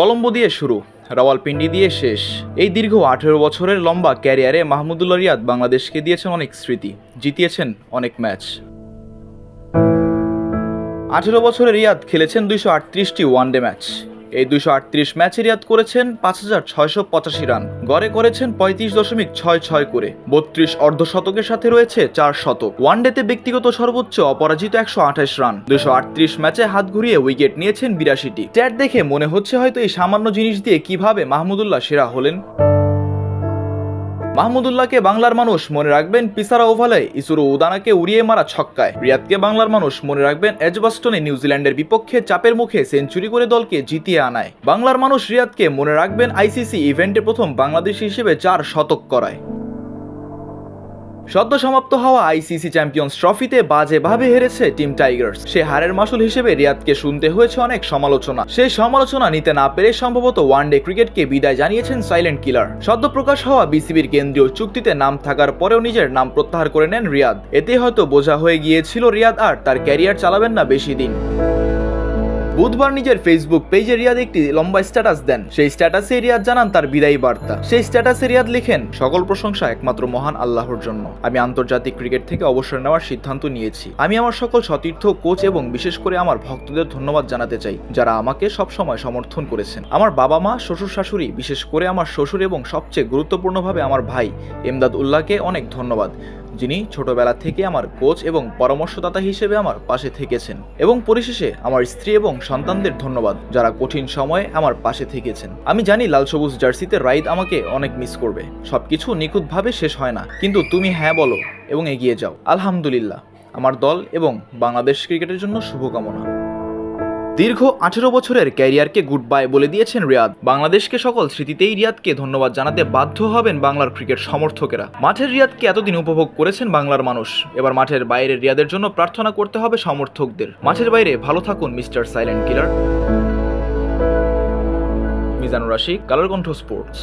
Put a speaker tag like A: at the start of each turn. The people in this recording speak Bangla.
A: কলম্বো দিয়ে শুরু, রাওয়ালপিন্ডি দিয়ে শেষ। এই দীর্ঘ আঠেরো বছরের লম্বা ক্যারিয়ারে মাহমুদুল্লাহ রিয়াদ বাংলাদেশকে দিয়েছেন অনেক স্মৃতি, জিতিয়েছেন অনেক ম্যাচ। আঠেরো বছরের রিয়াদ খেলেছেন দুইশো আটত্রিশটি ওয়ানডে ম্যাচ। এই দুশো আটত্রিশ ম্যাচে রিয়াদ করেছেন পাঁচ হাজার ছয়শো পঁচাশি রান। গড়ে করেছেন পঁয়ত্রিশ দশমিক ছয় ছয় করে। বত্রিশ অর্ধশতকের সাথে রয়েছে চার শতক। ওয়ানডেতে ব্যক্তিগত সর্বোচ্চ, অপরাজিত একশো আঠাশ রান। দুশো আটত্রিশ ম্যাচে হাত ঘুরিয়ে উইকেট নিয়েছেন বিরাশিটি। ট্যাট দেখে মনে হচ্ছে হয়তো এই সামান্য জিনিস দিয়ে কীভাবে মাহমুদুল্লাহ সেরা হলেন। মাহমুদুল্লাহকে বাংলার মানুষ মনে রাখবেন পিসারা ওভালে। ইসুরো উদানাকে উড়িয়ে মারা ছক্কায়। রিয়াদকে বাংলার মানুষ মনে রাখবেন এজবাস্টনে নিউজিল্যান্ডের বিপক্ষে চাপের মুখে সেঞ্চুরি করে দলকে জিতিয়ে আনায়। বাংলার মানুষ রিয়াদকে মনে রাখবেন আইসিসি ইভেন্টে প্রথম বাংলাদেশ হিসেবে চার শতক করায়। সদ্য সমাপ্ত হওয়া আইসিসি চ্যাম্পিয়ন্স ট্রফিতে বাজেভাবে হেরেছে টিম টাইগার্স। সে হারের মাসুল হিসেবে রিয়াদকে শুনতে হয়েছে অনেক সমালোচনা। সেই সমালোচনা নিতে না পেরে সম্ভবত ওয়ানডে ক্রিকেটকে বিদায় জানিয়েছেন সাইলেন্ট কিলার। সদ্য প্রকাশ হওয়া বিসিবির কেন্দ্রীয় চুক্তিতে নাম থাকার পরেও নিজের নাম প্রত্যাহার করে নেন রিয়াদ। এতে হয়তো বোঝা হয়ে গিয়েছিল রিয়াদ আর তার ক্যারিয়ার চালাবেন না বেশি দিন। বুধবার নিজের ফেসবুক পেজে রিয়াদ একটি লম্বা স্ট্যাটাস দেন। সেই স্ট্যাটাসে রিয়াদ জানান তার বিদায়ী বার্তা। সেই স্ট্যাটাসে রিয়াদ লিখেন, সকল প্রশংসা একমাত্র মহান আল্লাহর জন্য। আমি আন্তর্জাতিক ক্রিকেট থেকে অবসর নেওয়ার সিদ্ধান্ত নিয়েছি। আমি আমার সকল সতীর্থ কোচ এবং বিশেষ করে আমার ভক্তদের ধন্যবাদ জানাতে চাই, যারা আমাকে সবসময় সমর্থন করেছেন। আমার বাবা মা শ্বশুর শাশুড়ি বিশেষ করে আমার শ্বশুর এবং সবচেয়ে গুরুত্বপূর্ণভাবে আমার ভাই এমদাদ উল্লাহকে অনেক ধন্যবাদ। যিনি ছোটবেলা থেকে আমার কোচ এবং পরামর্শদাতা হিসেবে আমার পাশে থেকেছেন এবং পরিশেষে আমার স্ত্রী এবং সন্তানদের ধন্যবাদ যারা কঠিন সময়ে আমার পাশে থেকেছেন। আমি জানি লাল সবুজ জার্সিতে রাইদ আমাকে অনেক মিস করবে। সবকিছু নিখুঁতভাবে শেষ হয় না। কিন্তু তুমি হ্যাঁ বলো এবং এগিয়ে যাও। আলহামদুলিল্লাহ। আমার দল এবং বাংলাদেশ ক্রিকেটের জন্য শুভকামনা। দীর্ঘ আঠেরো বছরের ক্যারিয়ারকে গুড বাই বলে দিয়েছেন রিয়াদ। বাংলাদেশকে সকল স্মৃতিতেই রিয়াদকে ধন্যবাদ জানাতে বাধ্য হবেন বাংলার ক্রিকেট সমর্থকেরা। মাঠের রিয়াদকে এতদিন উপভোগ করেছেন বাংলার মানুষ। এবার মাঠের বাইরে রিয়াদের জন্য প্রার্থনা করতে হবে সমর্থকদের। মাঠের বাইরে ভালো থাকুন মিস্টার সাইলেন্ট কিলার। মিজানুর রাশি কালার কণ্ঠ স্পোর্টস।